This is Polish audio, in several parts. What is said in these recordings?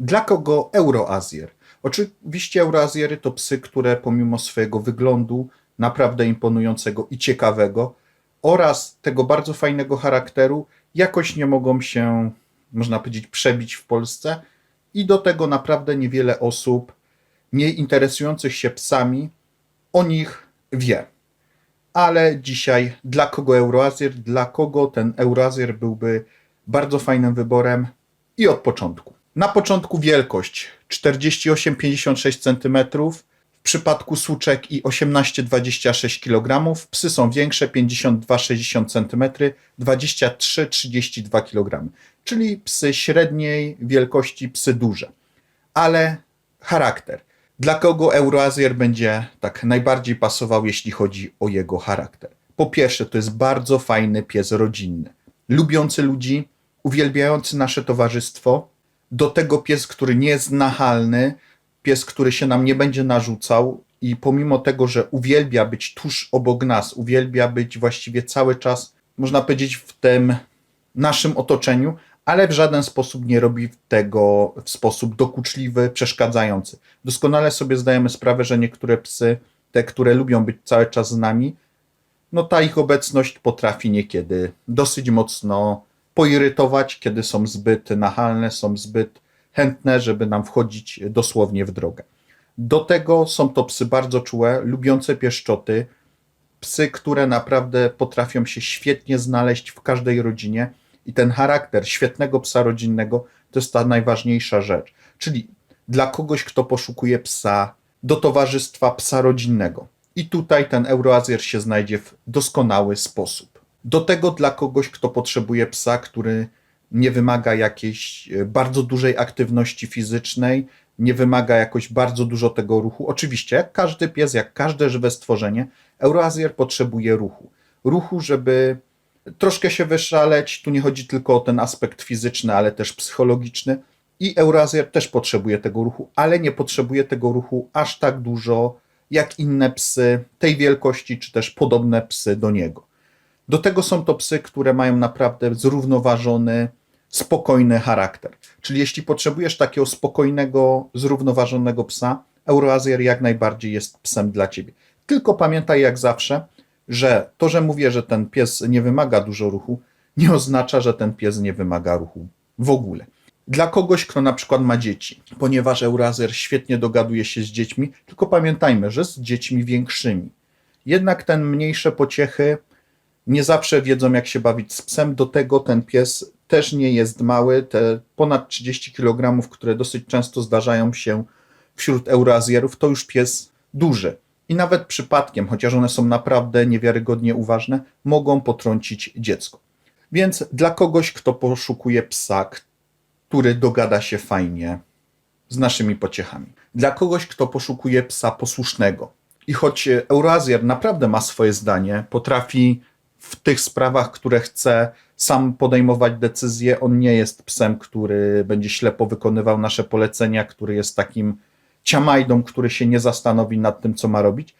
Dla kogo Euroazjer? Oczywiście Euroazjery to psy, które pomimo swojego wyglądu naprawdę imponującego i ciekawego oraz tego bardzo fajnego charakteru jakoś nie mogą się, można powiedzieć, przebić w Polsce i do tego naprawdę niewiele osób nie interesujących się psami o nich wie. Ale dzisiaj dla kogo Euroazjer, dla kogo ten Euroazjer byłby bardzo fajnym wyborem i od początku. Na początku wielkość 48-56 cm, w przypadku suczek i 18-26 kg, psy są większe 52-60 cm, 23-32 kg, czyli psy średniej wielkości, psy duże. Ale charakter. Dla kogo Euroazjer będzie tak najbardziej pasował, jeśli chodzi o jego charakter? Po pierwsze, to jest bardzo fajny pies rodzinny, lubiący ludzi, uwielbiający nasze towarzystwo. Do tego pies, który nie jest nachalny, pies, który się nam nie będzie narzucał i pomimo tego, że uwielbia być tuż obok nas, uwielbia być właściwie cały czas, można powiedzieć, w tym naszym otoczeniu, ale w żaden sposób nie robi tego w sposób dokuczliwy, przeszkadzający. Doskonale sobie zdajemy sprawę, że niektóre psy, te, które lubią być cały czas z nami, no ta ich obecność potrafi niekiedy dosyć mocno poirytować, kiedy są zbyt nachalne, są zbyt chętne, żeby nam wchodzić dosłownie w drogę. Do tego są to psy bardzo czułe, lubiące pieszczoty, psy, które naprawdę potrafią się świetnie znaleźć w każdej rodzinie i ten charakter świetnego psa rodzinnego to jest ta najważniejsza rzecz. Czyli dla kogoś, kto poszukuje psa do towarzystwa psa rodzinnego. I tutaj ten Euroazjer się znajdzie w doskonały sposób. Do tego dla kogoś, kto potrzebuje psa, który nie wymaga jakiejś e, bardzo dużej aktywności fizycznej, nie wymaga jakoś bardzo dużo tego ruchu. Oczywiście, jak każdy pies, jak każde żywe stworzenie, Euroazjer potrzebuje ruchu. Ruchu, żeby troszkę się wyszaleć. Tu nie chodzi tylko o ten aspekt fizyczny, ale też psychologiczny. I Eurazjer też potrzebuje tego ruchu, ale nie potrzebuje tego ruchu aż tak dużo jak inne psy tej wielkości, czy też podobne psy do niego. Do tego są to psy, które mają naprawdę zrównoważony, spokojny charakter. Czyli jeśli potrzebujesz takiego spokojnego, zrównoważonego psa, Euroazjer jak najbardziej jest psem dla ciebie. Tylko pamiętaj jak zawsze, że to, że mówię, że ten pies nie wymaga dużo ruchu, nie oznacza, że ten pies nie wymaga ruchu w ogóle. Dla kogoś, kto na przykład ma dzieci, ponieważ Eurazer świetnie dogaduje się z dziećmi, tylko pamiętajmy, że z dziećmi większymi. Jednak ten mniejsze pociechy nie zawsze wiedzą, jak się bawić z psem. Do tego ten pies też nie jest mały. Te ponad 30 kg, które dosyć często zdarzają się wśród Eurazjerów, to już pies duży i nawet przypadkiem, chociaż one są naprawdę niewiarygodnie uważne, mogą potrącić dziecko. Więc dla kogoś, kto poszukuje psa, który dogada się fajnie z naszymi pociechami, dla kogoś, kto poszukuje psa posłusznego. I choć Eurazjer naprawdę ma swoje zdanie, potrafi w tych sprawach, które chce, sam podejmować decyzje, on nie jest psem, który będzie ślepo wykonywał nasze polecenia, który jest takim ciamajdą, który się nie zastanowi nad tym, co ma robić,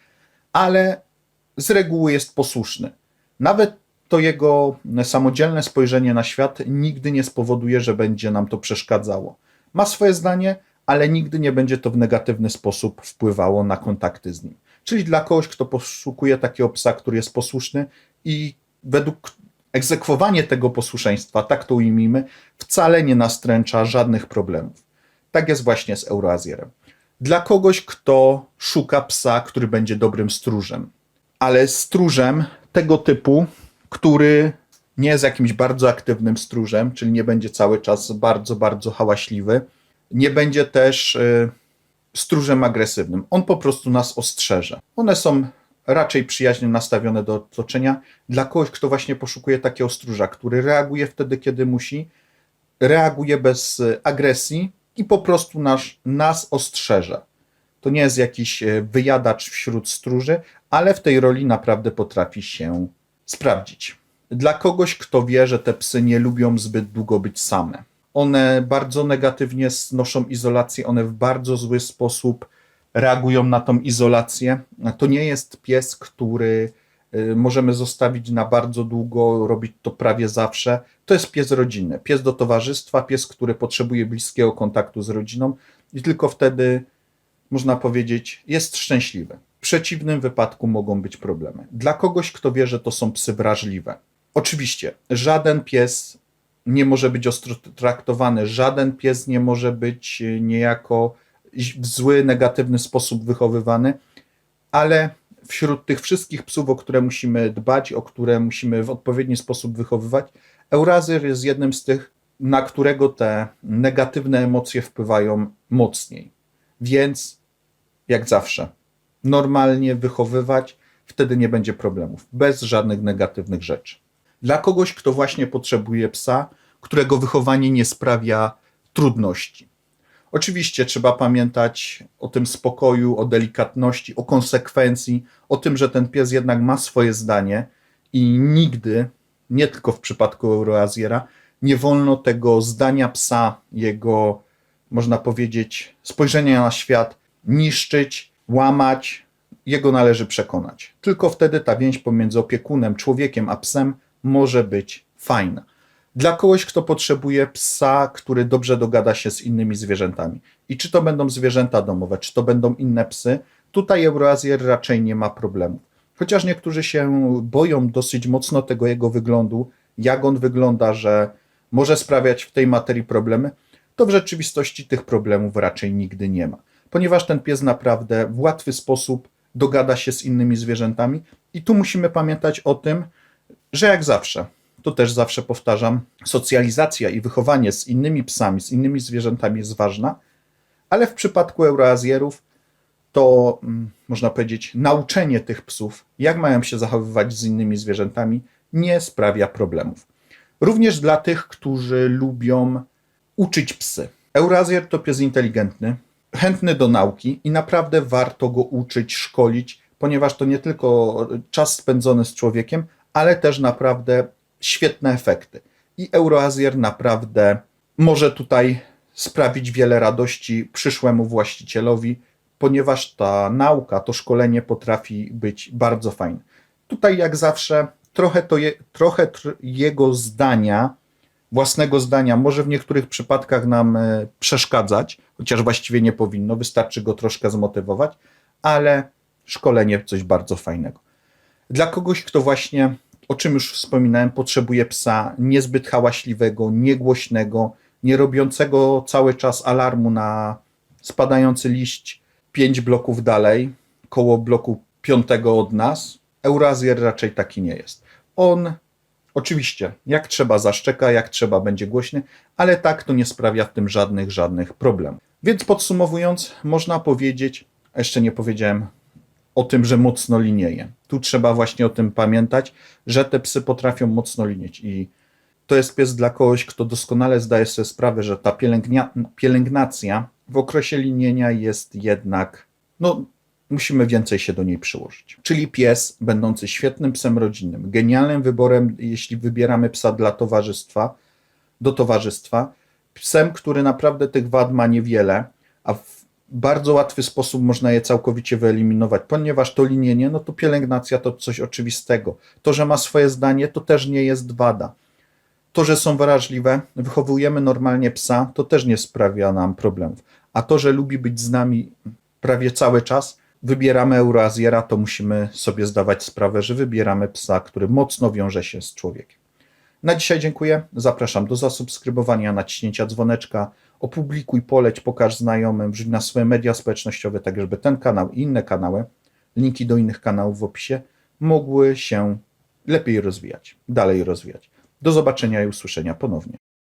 ale z reguły jest posłuszny. Nawet to jego samodzielne spojrzenie na świat nigdy nie spowoduje, że będzie nam to przeszkadzało. Ma swoje zdanie, ale nigdy nie będzie to w negatywny sposób wpływało na kontakty z nim. Czyli dla kogoś, kto poszukuje takiego psa, który jest posłuszny i według egzekwowanie tego posłuszeństwa, tak to ujmijmy, wcale nie nastręcza żadnych problemów. Tak jest właśnie z Euroazjerem dla kogoś, kto szuka psa, który będzie dobrym stróżem. Ale stróżem tego typu, który nie jest jakimś bardzo aktywnym stróżem, czyli nie będzie cały czas bardzo, bardzo hałaśliwy. Nie będzie też y, stróżem agresywnym. On po prostu nas ostrzeże. One są raczej przyjaźnie nastawione do otoczenia. Dla kogoś, kto właśnie poszukuje takiego stróża, który reaguje wtedy, kiedy musi, reaguje bez y, agresji, i po prostu nas, nas ostrzeże. To nie jest jakiś e, wyjadacz wśród stróży, ale w tej roli naprawdę potrafi się sprawdzić. Dla kogoś, kto wie, że te psy nie lubią zbyt długo być same. One bardzo negatywnie znoszą izolację, one w bardzo zły sposób reagują na tą izolację. To nie jest pies, który y, możemy zostawić na bardzo długo, robić to prawie zawsze. To jest pies rodzinny, pies do towarzystwa, pies, który potrzebuje bliskiego kontaktu z rodziną i tylko wtedy, można powiedzieć, jest szczęśliwy. W przeciwnym wypadku mogą być problemy. Dla kogoś, kto wie, że to są psy wrażliwe. Oczywiście, żaden pies nie może być ostro traktowany, żaden pies nie może być y, niejako w zły, negatywny sposób wychowywany, ale wśród tych wszystkich psów, o które musimy dbać, o które musimy w odpowiedni sposób wychowywać, Eurazyr jest jednym z tych, na którego te negatywne emocje wpływają mocniej. Więc, jak zawsze, normalnie wychowywać, wtedy nie będzie problemów, bez żadnych negatywnych rzeczy. Dla kogoś, kto właśnie potrzebuje psa, którego wychowanie nie sprawia trudności. Oczywiście trzeba pamiętać o tym spokoju, o delikatności, o konsekwencji, o tym, że ten pies jednak ma swoje zdanie i nigdy, nie tylko w przypadku Euroazjera, nie wolno tego zdania psa, jego, można powiedzieć, spojrzenia na świat niszczyć, łamać. Jego należy przekonać. Tylko wtedy ta więź pomiędzy opiekunem, człowiekiem a psem może być fajna. Dla kogoś, kto potrzebuje psa, który dobrze dogada się z innymi zwierzętami. I czy to będą zwierzęta domowe, czy to będą inne psy, tutaj Euroazjer raczej nie ma problemów. Chociaż niektórzy się boją dosyć mocno tego jego wyglądu, jak on wygląda, że może sprawiać w tej materii problemy, to w rzeczywistości tych problemów raczej nigdy nie ma. Ponieważ ten pies naprawdę w łatwy sposób dogada się z innymi zwierzętami i tu musimy pamiętać o tym, że jak zawsze, to też zawsze powtarzam, socjalizacja i wychowanie z innymi psami, z innymi zwierzętami jest ważna, ale w przypadku Euroazjerów to mm, można powiedzieć, nauczenie tych psów, jak mają się zachowywać z innymi zwierzętami, nie sprawia problemów. Również dla tych, którzy lubią uczyć psy. Eurazjer to pies inteligentny, chętny do nauki i naprawdę warto go uczyć, szkolić, ponieważ to nie tylko czas spędzony z człowiekiem, ale też naprawdę świetne efekty. I Euroazjer naprawdę może tutaj sprawić wiele radości przyszłemu właścicielowi, ponieważ ta nauka, to szkolenie potrafi być bardzo fajne. Tutaj, jak zawsze, trochę, to je, trochę jego zdania, własnego zdania, może w niektórych przypadkach nam e, przeszkadzać, chociaż właściwie nie powinno, wystarczy go troszkę zmotywować, ale szkolenie coś bardzo fajnego. Dla kogoś, kto właśnie o czym już wspominałem, potrzebuje psa niezbyt hałaśliwego, niegłośnego, nie robiącego cały czas alarmu na spadający liść pięć bloków dalej, koło bloku piątego od nas. Eurazjer raczej taki nie jest. On oczywiście, jak trzeba zaszczeka, jak trzeba będzie głośny, ale tak to nie sprawia w tym żadnych, żadnych problemów. Więc podsumowując, można powiedzieć, jeszcze nie powiedziałem o tym, że mocno linieje. Tu trzeba właśnie o tym pamiętać, że te psy potrafią mocno linieć i to jest pies dla kogoś, kto doskonale zdaje sobie sprawę, że ta pielęgnia, pielęgnacja w okresie linienia jest jednak, no, musimy więcej się do niej przyłożyć. Czyli pies, będący świetnym psem rodzinnym, genialnym wyborem, jeśli wybieramy psa dla towarzystwa, do towarzystwa, psem, który naprawdę tych wad ma niewiele, a w bardzo łatwy sposób można je całkowicie wyeliminować, ponieważ to linienie, no to pielęgnacja to coś oczywistego. To, że ma swoje zdanie, to też nie jest wada. To, że są wrażliwe, wychowujemy normalnie psa, to też nie sprawia nam problemów. A to, że lubi być z nami prawie cały czas, wybieramy Euroazjera, to musimy sobie zdawać sprawę, że wybieramy psa, który mocno wiąże się z człowiekiem. Na dzisiaj dziękuję. Zapraszam do zasubskrybowania, naciśnięcia dzwoneczka, opublikuj, poleć, pokaż znajomym, wrzuć na swoje media społecznościowe, tak żeby ten kanał i inne kanały, linki do innych kanałów w opisie, mogły się lepiej rozwijać, dalej rozwijać. Do zobaczenia i usłyszenia ponownie.